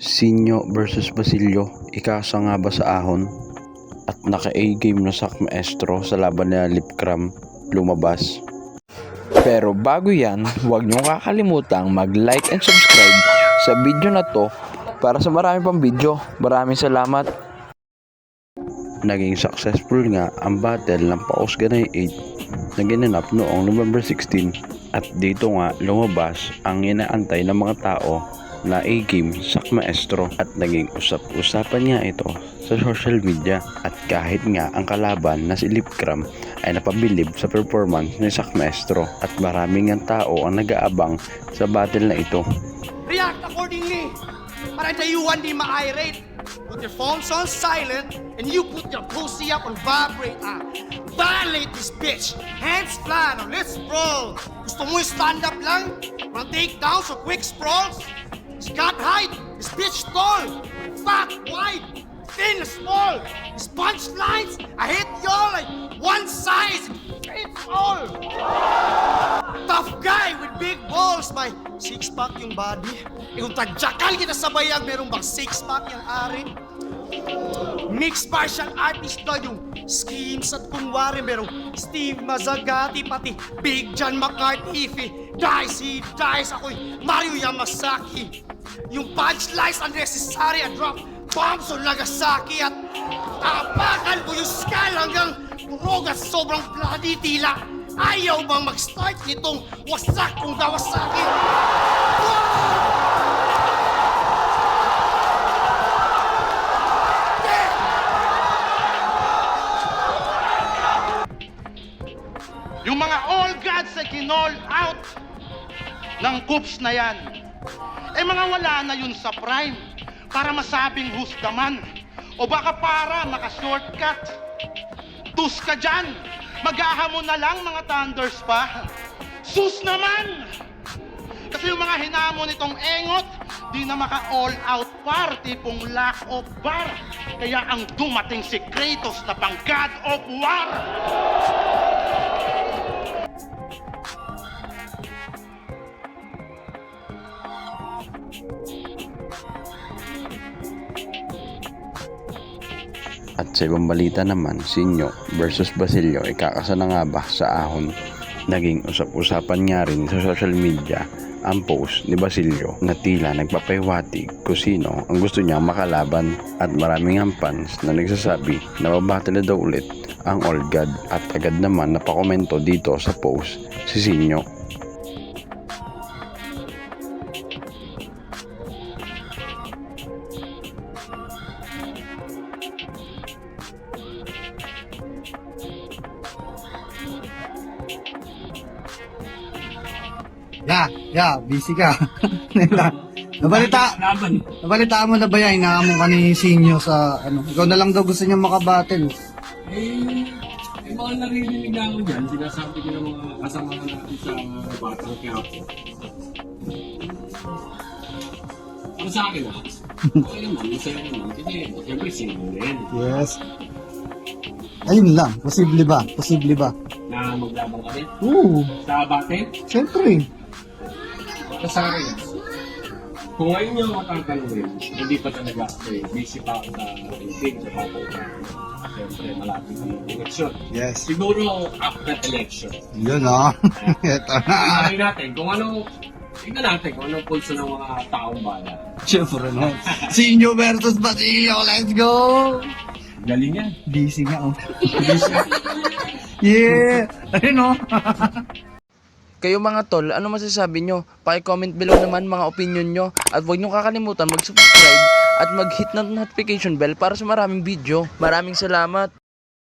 Sinyo versus Basilio, ikasa nga ba sa ahon? At naka-A game na sak maestro sa laban na Lipcram lumabas. Pero bago yan, huwag niyong kakalimutang mag-like and subscribe sa video na to para sa marami pang video. Maraming salamat. Naging successful nga ang battle ng Paus Ganay 8 na ginanap noong November 16 at dito nga lumabas ang inaantay ng mga tao na A-game sa maestro at naging usap-usapan niya ito sa social media at kahit nga ang kalaban na si Lipcram ay napabilib sa performance ni Sak Maestro at maraming ang tao ang nag-aabang sa battle na ito. React accordingly. Para dayuhan di ma-irate. Put your phones on silent and you put your pussy up on vibrate. Ah, violate this bitch. Hands. Now let's sprawl. Gusto mo stand up lang? Run takedowns or quick sprawls? Scott height. This bitch tall. Fat, wide, thin, small. His punchlines, I hit y'all like one size fits all. Tough guy with big balls. May six-pack yung body. Eh kung tadyakan kita sa bayag, meron bang six-pack yung ari? Mixed martial artist daw yung schemes at kunwari merong Steve Mazzagati pati Big John McCarthy Dice, he dies ako'y Mario Yamasaki Yung punchlines unnecessary I drop bombs on Nagasaki At tapakan ko yung skull hanggang Purog at sobrang bloody tila Ayaw bang mag-start nitong wasak kong Kawasaki? Mga all gods na kinall out ng coops na yan, eh mga wala na yun sa prime para masabing husgaman. O baka para maka-shortcut. Tus ka dyan, maghahamon na lang mga thunders pa. Sus naman! Kasi yung mga hinamon nitong engot, di na maka-all out par, tipong lack of bar. Kaya ang dumating si Kratos na pang God of War. At sa ibang balita naman, Sinyo versus Basilio ikakasa na nga ba sa ahon? Naging usap-usapan nga rin sa social media ang post ni Basilio na tila nagpapaywatig kung sino ang gusto niya makalaban at maraming ang fans na nagsasabi na babata na daw ulit ang All God at agad naman napakomento dito sa post si Sinyo Ya, ya, busy ka. Nabalita, nabalita mo na ba yan? Inaamon ka ni Sinyo sa, ano, ikaw na lang daw gusto niya makabattle. Eh, eh mga naririnig na ako dyan, sinasabi ko ng mga kasama natin sa Batang Quiapo. Para sa akin ah, okay naman, masaya naman. Kasi, siyempre, single rin. Yes. Ayun lang, posible ba? Posible ba? Na maglabang kami. Oo, Sa bate, syempre. Sa akin, kung ngayon niyo matatanungin, hindi pa talaga ako eh. Busy pa ako sa campaign sa Quiapo. Siyempre, malapit yung election. Yes. Siguro, after election. Yun ah. Ito na. Tingnan natin kung ano, tingnan natin kung anong pulso ng mga taong bayan. Syempre na. Sinyo versus Basilio, let's go! Galing yan. Busy nga. oh. yeah! Ayun oh. Kayo mga tol, ano masasabi nyo? Paki-comment below naman mga opinion nyo at huwag nyo kakalimutan mag-subscribe at mag-hit ng notification bell para sa maraming video. Maraming salamat!